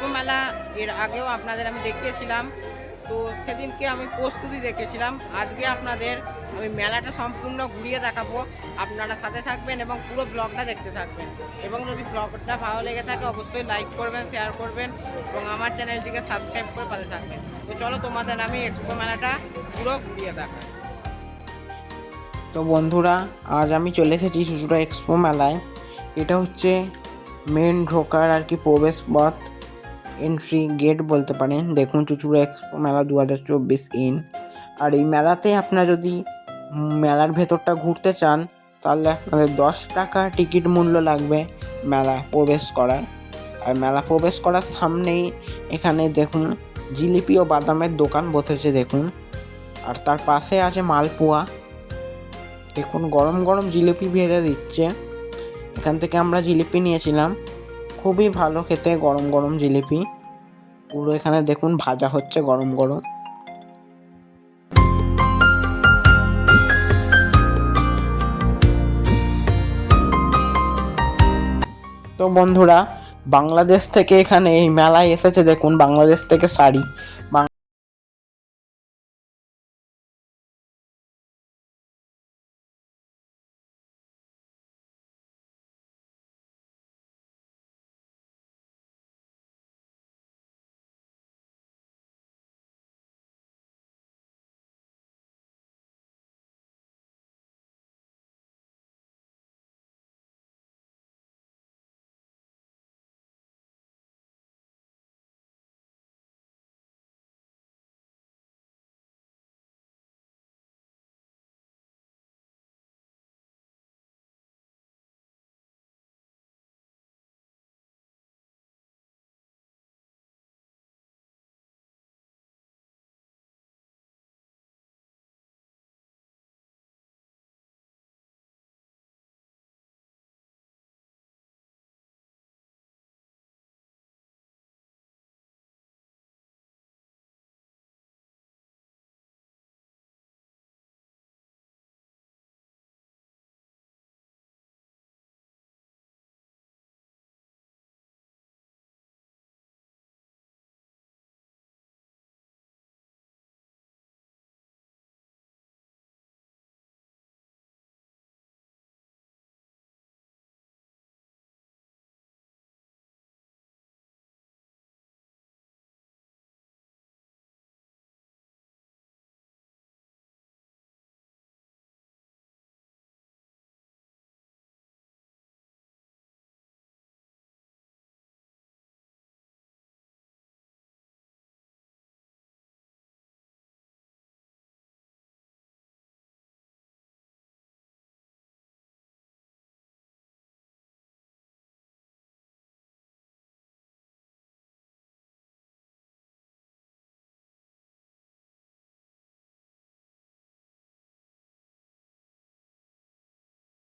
Expo মেলা এর আগেও আপনাদের আমি দেখিয়েছিলাম। তো সেদিনকে আমি প্রস্তুতি দেখেছিলাম। আজকে আপনাদের আমি মেলাটা সম্পূর্ণ ঘুরিয়ে দেখাবো। আপনারা সাথে থাকবেন এবং পুরো ব্লগটা দেখতে থাকবেন। এবং যদি ব্লগটা ভালো লেগে থাকে, অবশ্যই লাইক করবেন শেয়ার করবেন এবং আমার চ্যানেলটিকে সাবস্ক্রাইব করে পাশে থাকবেন। তো চলো তোমাদের আমি এক্সপো মেলাটা পুরো ঘুরিয়ে দেখাই। তো বন্ধুরা, আজ আমি চলে এসেছি চুচুড়া এক্সপো মেলায়। এটা হচ্ছে মেন ঢোকার আর কি প্রবেশ পথ। এন্ট্রি গেট বলতে পারেন। দেখুন চুচুড়া এক্সপো মেলা দু হাজার চব্বিশ ইন আর এই মেলাতে আপনারা যদি মেলার ভেতরটা ঘুরতে চান, তাহলে আপনাদের দশ টাকা টিকিট মূল্য লাগবে মেলা প্রবেশ করার। আর মেলা প্রবেশ করার সামনেই এখানে দেখুন জিলিপি ও বাদামের দোকান বসেছে দেখুন। আর তার পাশে আছে মালপোয়া। দেখুন গরম গরম জিলিপি ভেজে দিচ্ছে। এখান থেকে আমরা জিলিপি নিয়েছিলাম। খুবই ভালো খেতে, গরম গরম জিলিপি। পুরো এখানে দেখুন ভাজা হচ্ছে গরম গরম। তো বন্ধুরা, বাংলাদেশ থেকে এখানে এই মেলায় এসেছে দেখুন, বাংলাদেশ থেকে শাড়ি।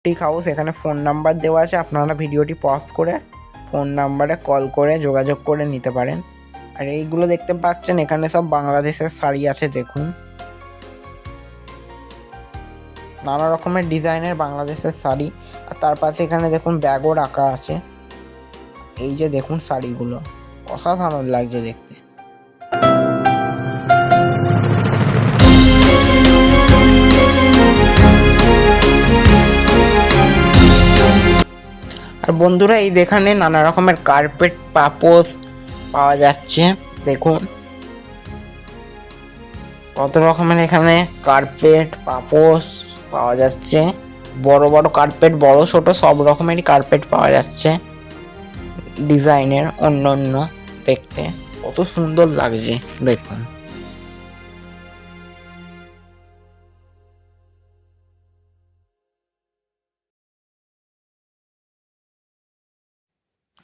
বাং- হাউস এখানে ফোন নাম্বার দেওয়া আছে, আপনারা ভিডিওটি পজ করে ফোন নাম্বারে কল করে যোগাযোগ করে নিতে পারেন। আর এইগুলো দেখতে পাচ্ছেন, এখানে সব বাংলাদেশের শাড়ি আছে, দেখুন। নানা রকমের ডিজাইনের বাংলাদেশের শাড়ি, আর তার পাশে এখানে দেখুন ব্যাগও রাখা আছে। এই যে দেখুন শাড়িগুলো, অসাধারণ লাগছে দেখতে। আর বন্ধুরা, এই এখানে নানা রকমের কার্পেট পাপোস পাওয়া যাচ্ছে, দেখুন। কত রকমের এখানে কার্পেট পাপোস পাওয়া যাচ্ছে। বড় বড় কার্পেট বড়, ছোট, সব রকমেরই কার্পেট পাওয়া যাচ্ছে। ডিজাইনের অন্য অন্য দেখতে। কত সুন্দর লাগছে, দেখুন।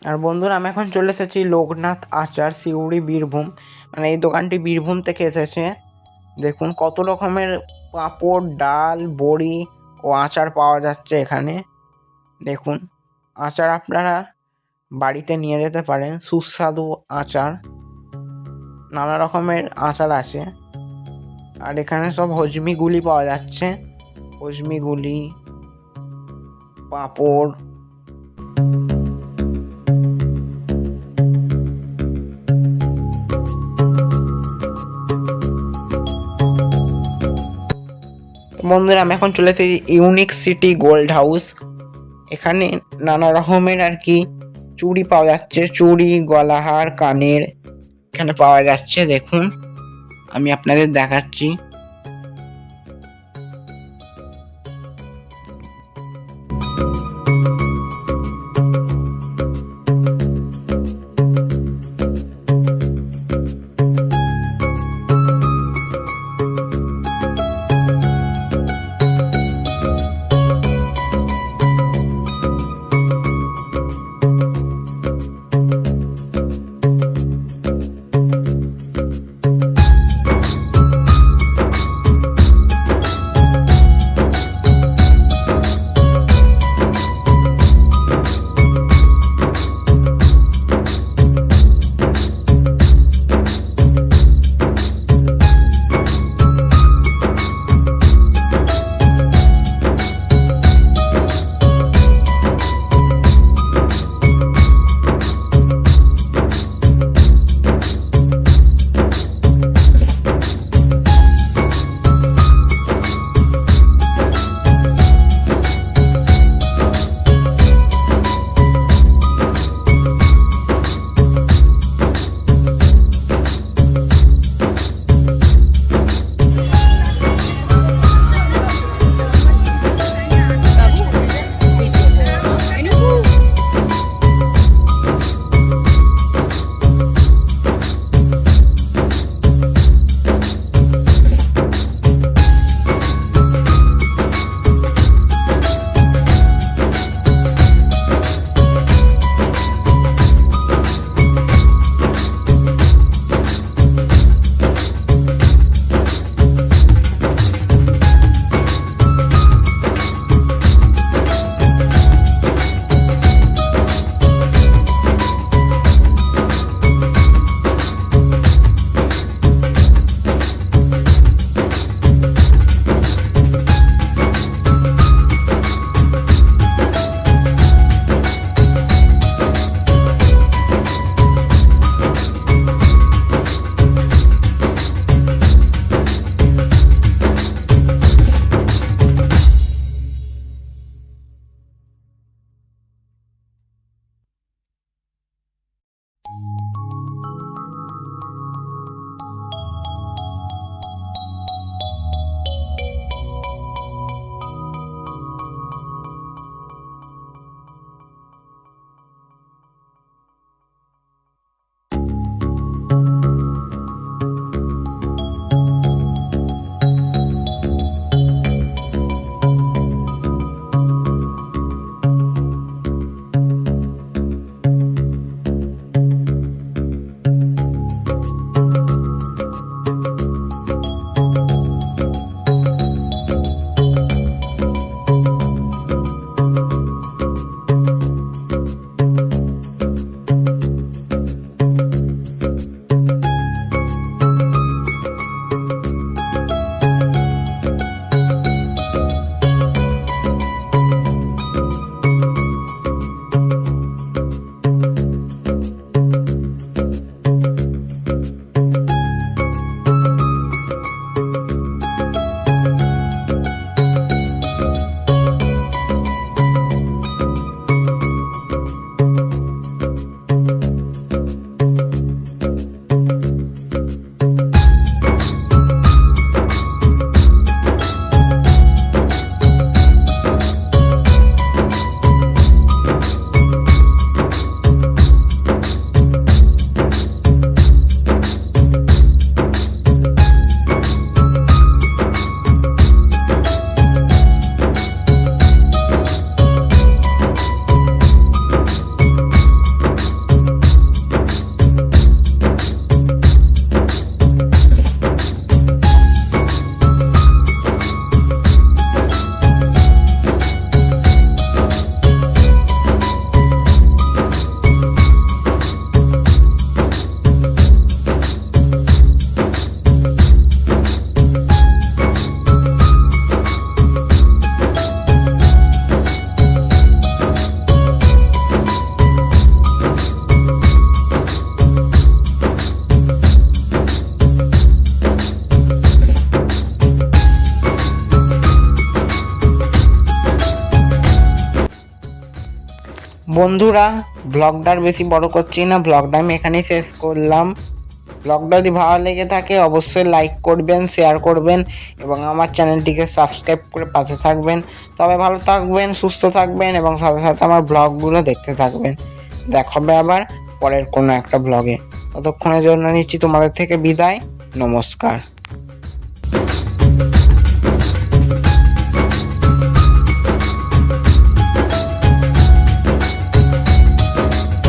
আর বন্ধুরা, আমি এখন চলে এসেছি লোকনাথ আচার সিউড়ি বীরভূম। মানে এই দোকানটি বীরভূম থেকে এসেছে। দেখুন, কত রকমের পাঁপড়, ডাল, বড়ি ও আচার পাওয়া যাচ্ছে এখানে। দেখুন, আচার আপনারা বাড়িতে নিয়ে যেতে পারেন। সুস্বাদু আচার, নানা রকমের আচার আছে। আর এখানে সব হজমিগুলি পাওয়া যাচ্ছে। হজমিগুলি, পাঁপড়। বন্ধুরা, আমি এখন চলে এসেছি ইউনিক সিটি গোল্ড হাউস এখানে নানা রকমের আর কি চুড়ি পাওয়া যাচ্ছে। চুড়ি, গলাহার, কানের এখানে পাওয়া যাচ্ছে। দেখুন, আমি আপনাদের দেখাচ্ছি। বন্ধুরা ব্লগটার বেশি বড় করছি না, ব্লগটা আমি এখানেই শেষ করলাম। ব্লগটা যদি ভালো লেগে থাকে, অবশ্যই লাইক করবেন শেয়ার করবেন এবং আমার চ্যানেলটিকে সাবস্ক্রাইব করে পাশে থাকবেন। তবে ভালো থাকবেন, সুস্থ থাকবেন এবং সাথে সাথে আমার ব্লগগুলো দেখতে থাকবেন। দেখা হবে আবার পরের কোনো একটা ব্লগে। ততক্ষণের জন্য নিচ্ছি তোমাদের থেকে বিদায়। নমস্কার।